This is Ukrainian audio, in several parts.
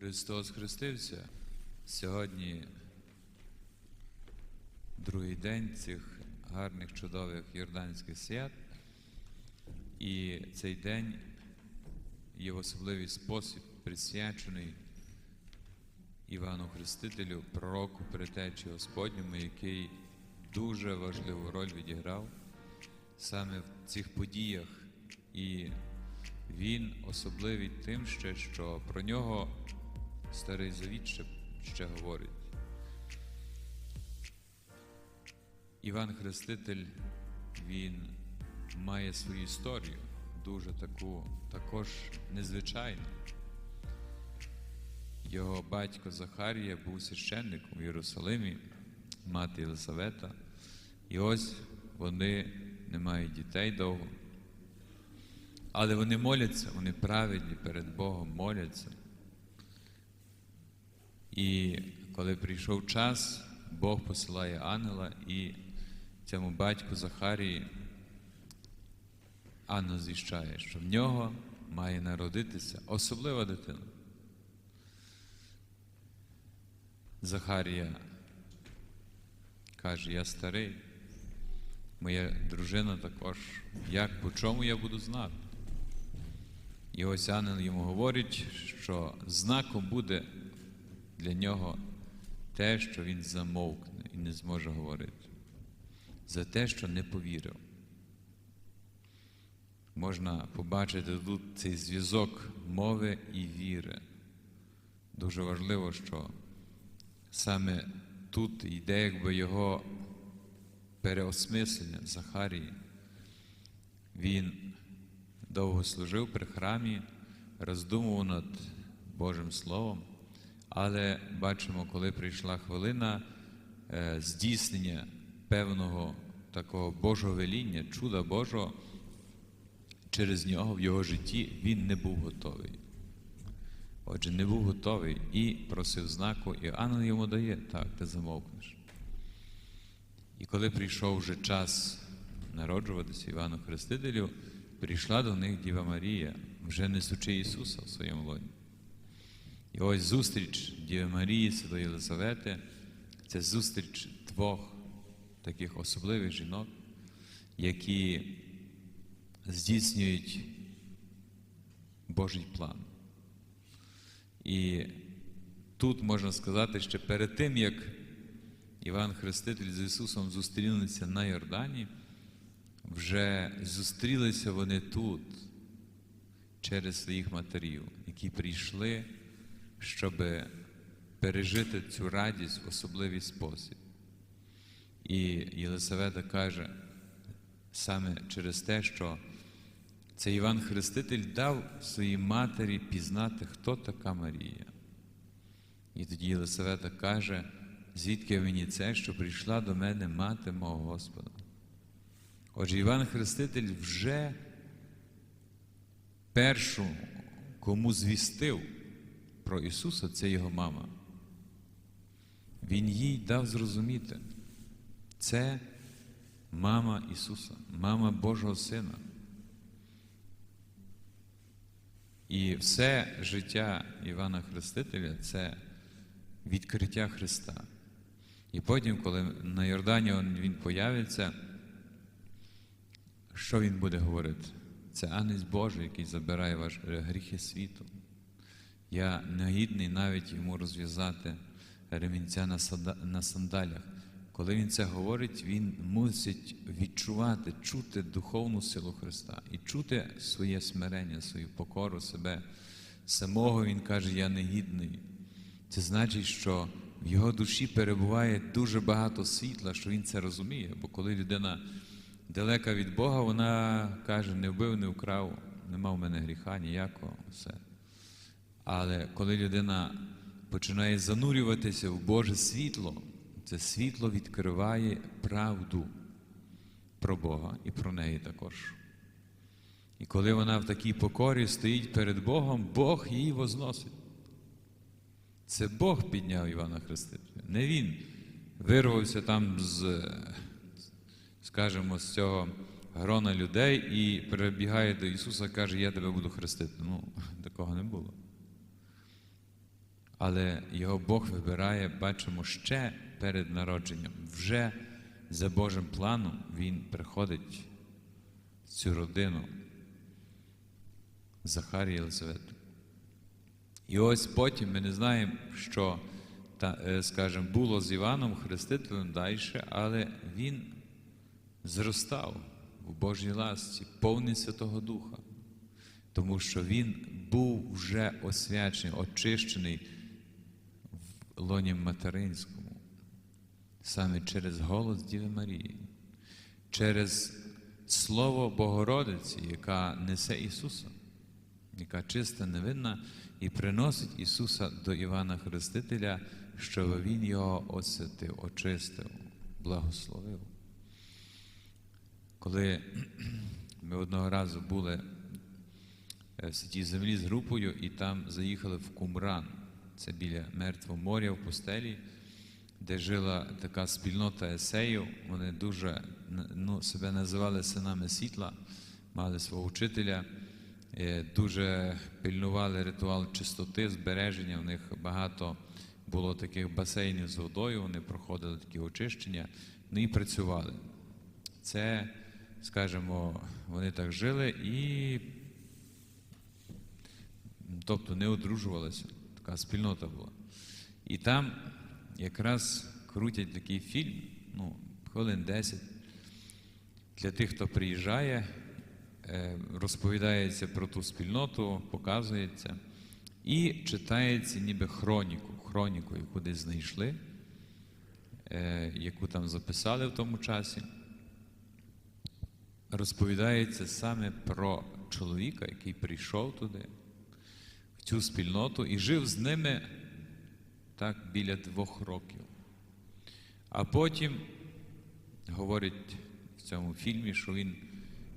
Христос хрестився. Сьогодні другий день цих гарних, чудових йорданських свят. І цей день є в особливий спосіб присвячений Івану Хрестителю, пророку предтечі Господньому, який дуже важливу роль відіграв саме в цих подіях. І він особливий тим, ще, що про нього Старий Завіт ще, ще говорить. Іван Хреститель, він має свою історію, дуже таку, також незвичайну. Його батько Захарія був священником в Єрусалимі, мати Єлисавета. І ось вони не мають дітей довго. Але вони моляться, вони праведні перед Богом моляться. І коли прийшов час, Бог посилає ангела і цьому батьку Захарії ангел звіщає, що в нього має народитися особлива дитина. Захарія каже, я старий, моя дружина також, як по чому я буду знати? І ось ангел йому говорить, що знаком буде для нього те, що він замовкне і не зможе говорити, за те, що не повірив. Можна побачити тут цей зв'язок мови і віри. Дуже важливо, що саме тут йде якби його переосмислення Захарії. Він довго служив при храмі, роздумував над Божим Словом, але бачимо, коли прийшла хвилина е, здійснення певного такого Божого веління, чуда Божого, через нього в його житті він не був готовий. Отже, не був готовий і просив знаку, і ангел йому дає, так, ти замовкнеш. І коли прийшов вже час народжуватися Івану Хрестителю, прийшла до них Діва Марія, вже несучи Ісуса в своєму лоні. І ось зустріч Діви Марії, Святої Єлизавети, це зустріч двох таких особливих жінок, які здійснюють Божий план. І тут можна сказати, що перед тим, як Іван Хреститель з Ісусом зустрілися на Йордані, вже зустрілися вони тут через своїх матерів, які прийшли, щоб пережити цю радість в особливий спосіб. І Єлисавета каже саме через те, що це Іван Хреститель дав своїй матері пізнати, хто така Марія. І тоді Єлисавета каже, звідки мені це, що прийшла до мене мати мого Господа. Отже, Іван Хреститель вже першу, кому звістив про Ісуса, це його мама. Він їй дав зрозуміти, це мама Ісуса, мама Божого Сина. І все життя Івана Хрестителя це відкриття Христа. І потім, коли на Йордані він появиться, що він буде говорити? Це Анець Божий, який забирає ваші гріхи світу. Я негідний навіть йому розв'язати ремінця на сандалях. Коли він це говорить, він мусить відчувати, чути духовну силу Христа і чути своє смирення, свою покору себе. Самого Він каже, я негідний. Це значить, що в його душі перебуває дуже багато світла, що він це розуміє. Бо коли людина далека від Бога, вона каже, не вбив, не вкрав, нема в мене гріха ніякого. все. Але коли людина починає занурюватися в Боже світло, це світло відкриває правду про Бога і про неї також. І коли вона в такій покорі стоїть перед Богом, Бог її возносить. Це Бог підняв Івана Хрестителя. Не він вирвався там з, скажімо, з цього грона людей і перебігає до Ісуса і каже, я тебе буду хрестити. Ну, такого не було. Але його Бог вибирає, бачимо, ще перед народженням. Вже за Божим планом він приходить в цю родину Захарія і Єлизавету. І ось потім ми не знаємо, що, е, скажімо, було з Іваном Хрестителем далі, але він зростав в Божій ласці, повний Святого Духа, тому що він був вже освячений, очищений лоні материнському, саме через голос Діви Марії, через Слово Богородиці, яка несе Ісуса, яка чиста, невинна, і приносить Ісуса до Івана Хрестителя, щоб Він його освятив, очистив, благословив. Коли ми одного разу були е, в святій землі з групою, і там заїхали в Кумран, це біля Мертвого моря в пустелі, де жила така спільнота есеїв. Вони дуже ну, себе називали синами світла, мали свого вчителя, е, дуже пильнували ритуал чистоти, збереження. У них багато було таких басейнів з водою, вони проходили такі очищення, ну і працювали. Це, скажімо, вони так жили і тобто не одружувалися. Така спільнота була. І там якраз крутять такий фільм, ну, хвилин 10. Для тих, хто приїжджає, е, розповідається про ту спільноту, показується і читається ніби хроніку, хроніку, яку десь знайшли, е, яку там записали в тому часі. Розповідається саме про чоловіка, який прийшов туди, цю спільноту і жив з ними так біля двох років. А потім говорить в цьому фільмі, що він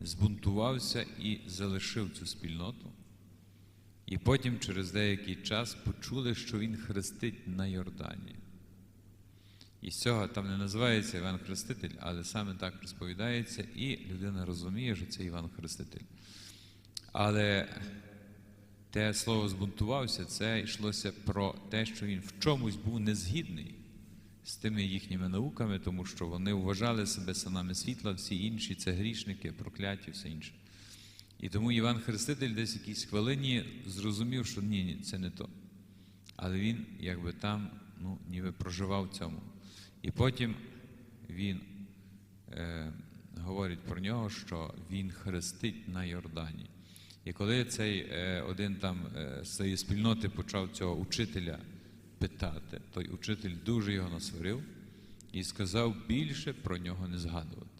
збунтувався і залишив цю спільноту. І потім, через деякий час, почули, що він хрестить на Йордані. І з цього там не називається Іван Хреститель, але саме так розповідається, і людина розуміє, що це Іван Хреститель. Але те слово збунтувався, це йшлося про те, що він в чомусь був незгідний з тими їхніми науками, тому що вони вважали себе синами світла, всі інші це грішники, прокляті, все інше. І тому Іван Хреститель десь в якійсь хвилині зрозумів, що ні, ні, це не то. Але він якби там ну, ніби проживав цьому. І потім він е, говорить про нього, що він хрестить на Йордані. І коли цей е, один там е, з цієї спільноти почав цього учителя питати, той учитель дуже його насварив і сказав більше про нього не згадувати.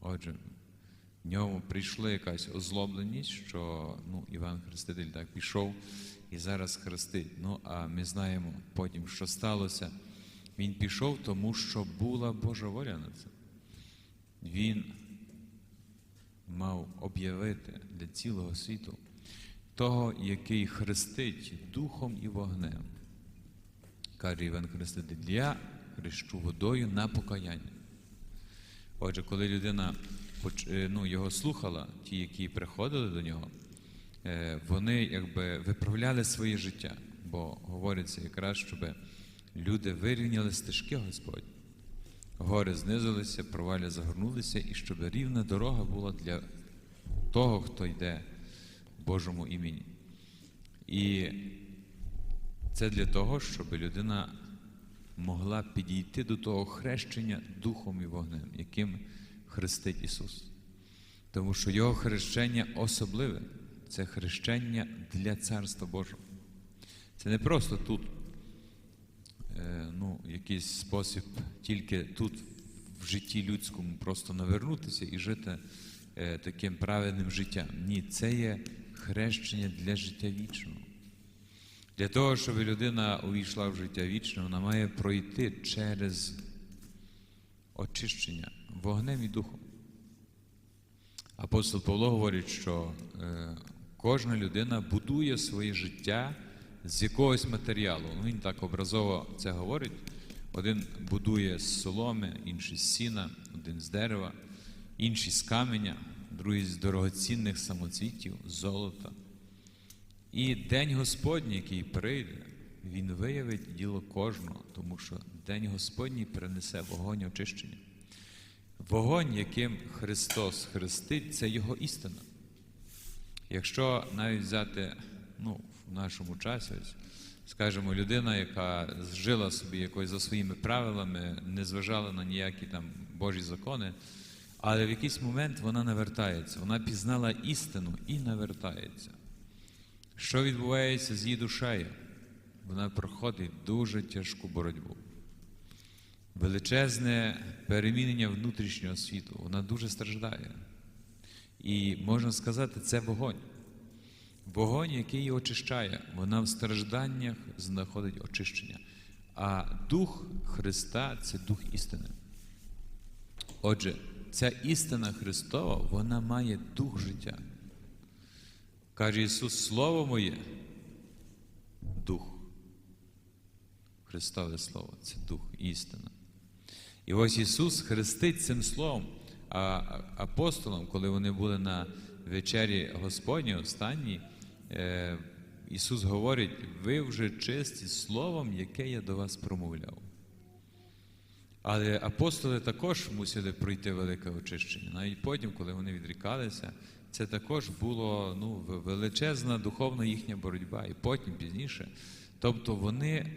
Отже, в ньому прийшла якась озлобленість, що ну, Іван Хреститель так пішов і зараз хрестить. Ну, а ми знаємо потім, що сталося. Він пішов, тому що була Божа воля на це. Він мав об'явити для цілого світу того, який хрестить духом і вогнем. Каже Іван Хреститель, я хрещу водою на покаяння. Отже, коли людина е, ну, його слухала, ті, які приходили до нього, е, вони якби виправляли своє життя, бо говориться якраз, щоб люди вирівняли стежки Господні. Гори знизилися, провалі загорнулися, і щоб рівна дорога була для того, хто йде в Божому імені. І це для того, щоб людина могла підійти до того хрещення Духом і вогнем, яким хрестить Ісус. Тому що Його хрещення особливе, це хрещення для Царства Божого. Це не просто тут ну, якийсь спосіб тільки тут в житті людському просто навернутися і жити е, таким праведним життям. Ні, це є хрещення для життя вічного. Для того, щоб людина увійшла в життя вічне, вона має пройти через очищення вогнем і духом. Апостол Павло говорить, що е, кожна людина будує своє життя з якогось матеріалу. Ну, він так образово це говорить. Один будує з соломи, інший з сіна, один з дерева, інший з каменя, другий з дорогоцінних самоцвітів, золота. І день Господній, який прийде, Він виявить діло кожного, тому що День Господній принесе вогонь очищення. Вогонь, яким Христос хрестить, це Його істина. Якщо навіть взяти ну, в нашому часі, скажімо, людина, яка жила собі якось за своїми правилами, не зважала на ніякі там Божі закони, але в якийсь момент вона навертається, вона пізнала істину і навертається. Що відбувається з її душею? Вона проходить дуже тяжку боротьбу. Величезне перемінення внутрішнього світу, вона дуже страждає. І можна сказати, це вогонь. Вогонь, який її очищає, вона в стражданнях знаходить очищення. А дух Христа це дух істини. Отже, ця істина Христова, вона має дух життя. Каже Ісус, Слово моє, дух. Христове Слово це дух, істина. І ось Ісус хрестить цим словом. А апостолам, коли вони були на вечері Господній останній, Ісус говорить: ви вже чисті словом, яке я до вас промовляв. Але апостоли також мусили пройти велике очищення. Навіть потім, коли вони відрікалися, це також було ну, величезна духовна їхня боротьба. І потім пізніше. Тобто вони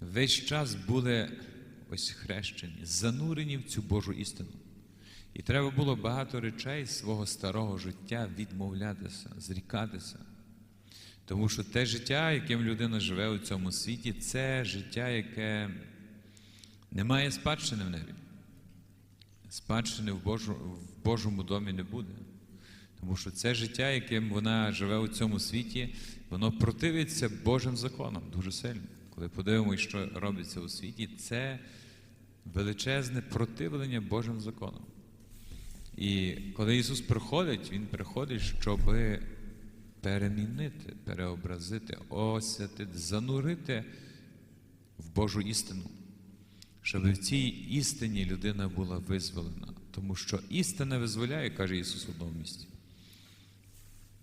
весь час були ось хрещені, занурені в цю Божу істину. І треба було багато речей свого старого життя відмовлятися, зрікатися. Тому що те життя, яким людина живе у цьому світі, це життя, яке не має спадщини в небі. Спадщини в, Божу, в Божому домі не буде. Тому що це життя, яким вона живе у цьому світі, воно противиться Божим законам дуже сильно. Коли подивимося, що робиться у світі, це величезне противлення Божим законам. І коли Ісус приходить, Він приходить, щоб перемінити, переобразити, освятити, занурити в Божу істину, щоб в цій істині людина була визволена. Тому що істина визволяє, каже Ісус в одному місці.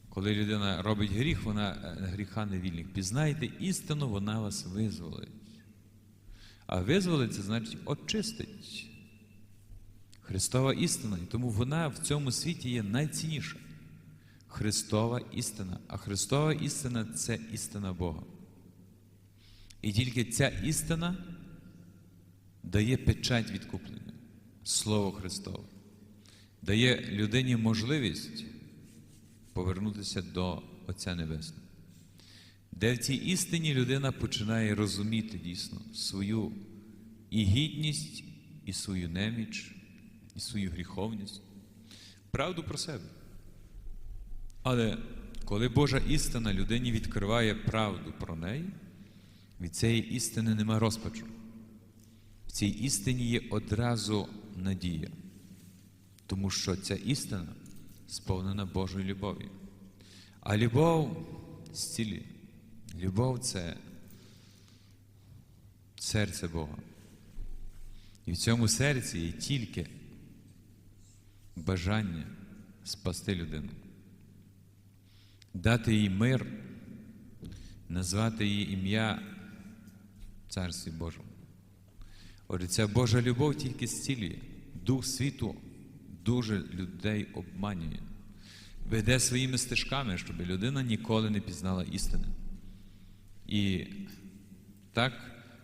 Коли людина робить гріх, вона е, гріха не вільник. Пізнайте істину, вона вас визволить. А визволить це значить очистить. Христова істина, і тому вона в цьому світі є найцінніша. Христова істина. А Христова істина це істина Бога. І тільки ця істина дає печать відкуплення, Слово Христове, дає людині можливість повернутися до Отця Небесного. Де в цій істині людина починає розуміти дійсно свою і гідність, і свою неміч, і свою гріховність, правду про себе. Але коли Божа істина людині відкриває правду про неї, від цієї істини нема розпачу. В цій істині є одразу надія, тому що ця істина сповнена Божою любов'ю. А любов зцілює. Любов це серце Бога. І в цьому серці є тільки бажання спасти людину, дати їй мир, назвати її ім'я Царстві Божому. Отже, ця Божа любов тільки зцілює. Дух світу дуже людей обманює, веде своїми стежками, щоб людина ніколи не пізнала істини. І так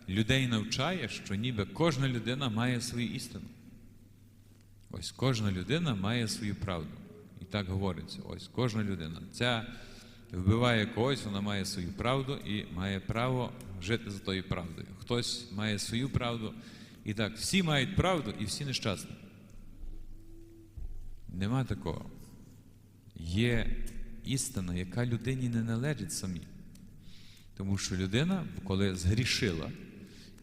людей навчає, що ніби кожна людина має свою істину. Ось кожна людина має свою правду. І так говориться. Ось кожна людина. Ця вбиває когось, вона має свою правду і має право жити за тою правдою. Хтось має свою правду. І так, всі мають правду і всі нещасні. Нема такого. Є істина, яка людині не належить самій. Тому що людина, коли згрішила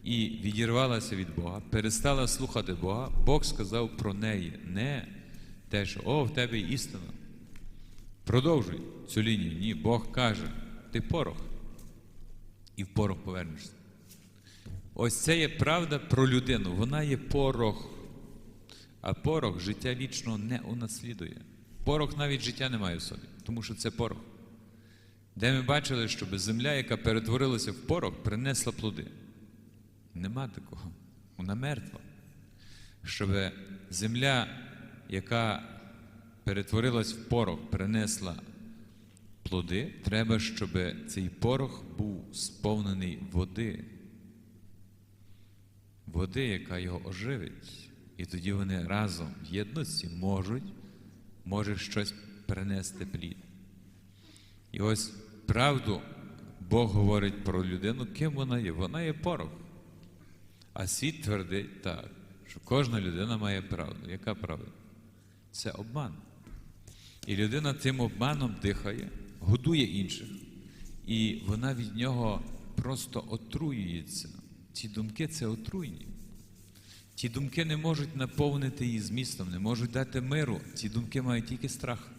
і відірвалася від Бога, перестала слухати Бога, Бог сказав про неї не те, що о, в тебе істина. Продовжуй цю лінію. Ні, Бог каже, ти порох, і в порох повернешся. Ось це є правда про людину. Вона є порох. А порох життя вічно не унаслідує. Порох навіть життя не має в собі, тому що це порох. Де ми бачили, щоб земля, яка перетворилася в порох, принесла плоди? Нема такого. Вона мертва. Щоб земля, яка перетворилась в порох, принесла плоди, треба, щоб цей порох був сповнений води. Води, яка його оживить. І тоді вони разом в єдності можуть, може щось принести плід. І ось правду Бог говорить про людину, ким вона є. Вона є порох. А світ твердить так, що кожна людина має правду. Яка правда? Це обман. І людина тим обманом дихає, годує інших, і вона від нього просто отруюється. Ці думки це отруйні. Ті думки не можуть наповнити її змістом, не можуть дати миру. Ці думки мають тільки страх.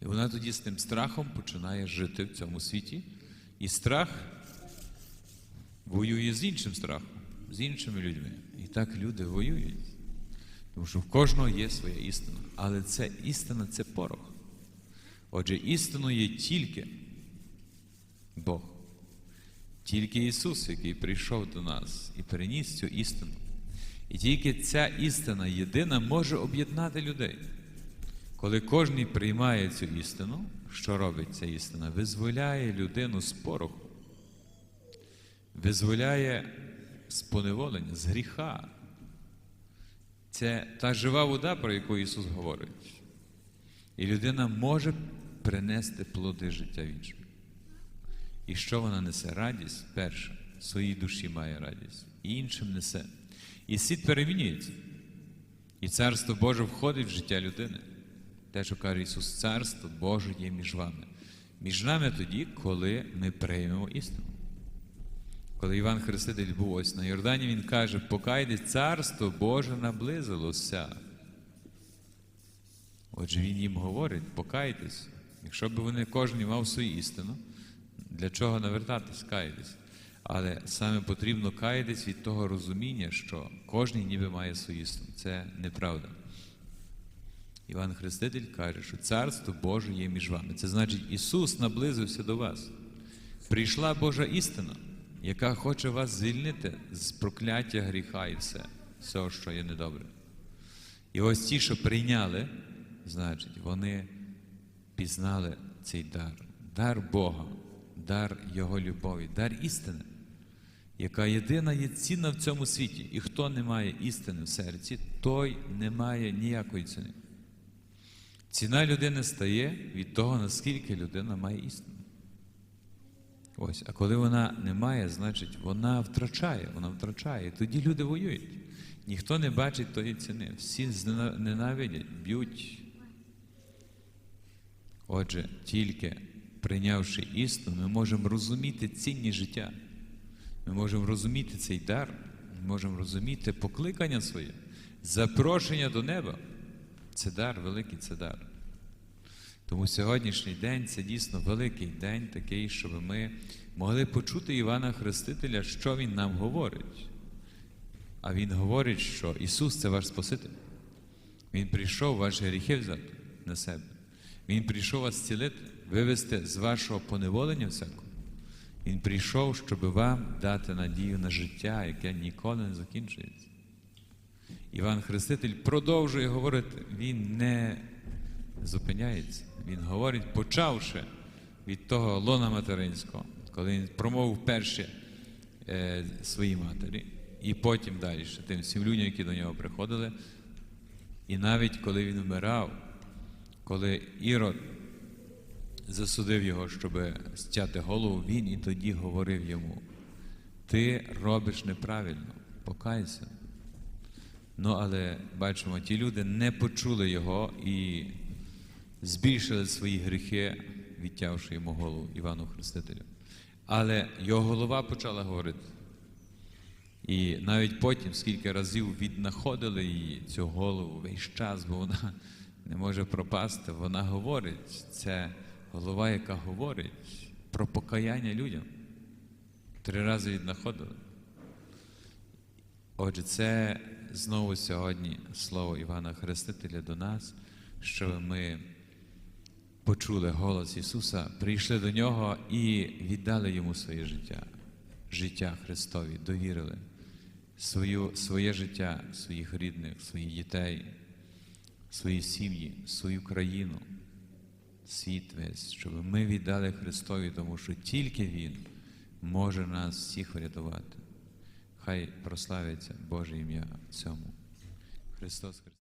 І вона тоді з тим страхом починає жити в цьому світі. І страх воює з іншим страхом, з іншими людьми. І так люди воюють. Тому що в кожного є своя істина. Але це істина це порох. Отже, істиною є тільки Бог. Тільки Ісус, який прийшов до нас і приніс цю істину. І тільки ця істина єдина може об'єднати людей. Коли кожен приймає цю істину, що робить ця істина? Визволяє людину з пороху, визволяє з поневолення, з гріха. Це та жива вода, про яку Ісус говорить. І людина може принести плоди життя вічне. І що вона несе? Радість перше, в своїй душі має радість, і іншим несе. І світ перемінюється. І Царство Боже входить в життя людини. Те, що каже Ісус, Царство Боже є між вами. Між нами тоді, коли ми приймемо істину. Коли Іван Хреститель був ось на Йордані, він каже: покайтесь, царство Боже наблизилося. Отже, він їм говорить, покайтесь. Якщо б вони кожен мав свою істину, для чого навертатись, каятись? Але саме потрібно каятись від того розуміння, що кожен ніби має свою істину. Це неправда. Іван Хреститель каже, що царство Боже є між вами. Це значить, Ісус наблизився до вас. Прийшла Божа істина, яка хоче вас звільнити з прокляття гріха і все, все, що є недобре. І ось ті, що прийняли, значить, вони пізнали цей дар, дар Бога, дар Його любові, дар істини, яка єдина є цінна в цьому світі. І хто не має істини в серці, той не має ніякої ціни. Ціна людини стає від того, наскільки людина має істину. Ось, а коли вона не має, значить вона втрачає, вона втрачає. Тоді люди воюють. Ніхто не бачить тої ціни. Всі ненавидять, б'ють. Отже, тільки прийнявши істину, ми можемо розуміти цінність життя. Ми можемо розуміти цей дар, ми можемо розуміти покликання своє, запрошення до неба. Це дар, великий це дар. Тому сьогоднішній день це дійсно великий день, такий, щоб ми могли почути Івана Хрестителя, що Він нам говорить. А Він говорить, що Ісус це ваш Спаситель. Він прийшов ваші гріхи взяти на себе. Він прийшов вас зцілити, вивести з вашого поневолення всякого. Він прийшов, щоб вам дати надію на життя, яке ніколи не закінчується. Іван Хреститель продовжує говорити, він не зупиняється. Він говорить, почавши від того лона материнського, коли він промовив перше е, своїй матері, і потім далі тим всім людям, які до нього приходили. І навіть коли він вмирав, коли Ірод засудив його, щоб стяти голову, він і тоді говорив йому: Ти робиш неправильно, покайся. Ну, але бачимо, ті люди не почули його і збільшили свої гріхи, відтявши йому голову Івану Хрестителю. Але його голова почала говорити. І навіть потім, скільки разів віднаходили її, цю голову весь час, бо вона не може пропасти, вона говорить. Це голова, яка говорить про покаяння людям. Три рази віднаходили. Отже, це знову сьогодні слово Івана Хрестителя до нас, щоб ми почули голос Ісуса, прийшли до Нього і віддали Йому своє життя, життя Христові, довірили свою, своє життя, своїх рідних, своїх дітей, свої сім'ї, свою країну, світ весь, щоб ми віддали Христові, тому що тільки Він може нас всіх врятувати. Хай прославиться Боже ім'я цьому. Христос Христос.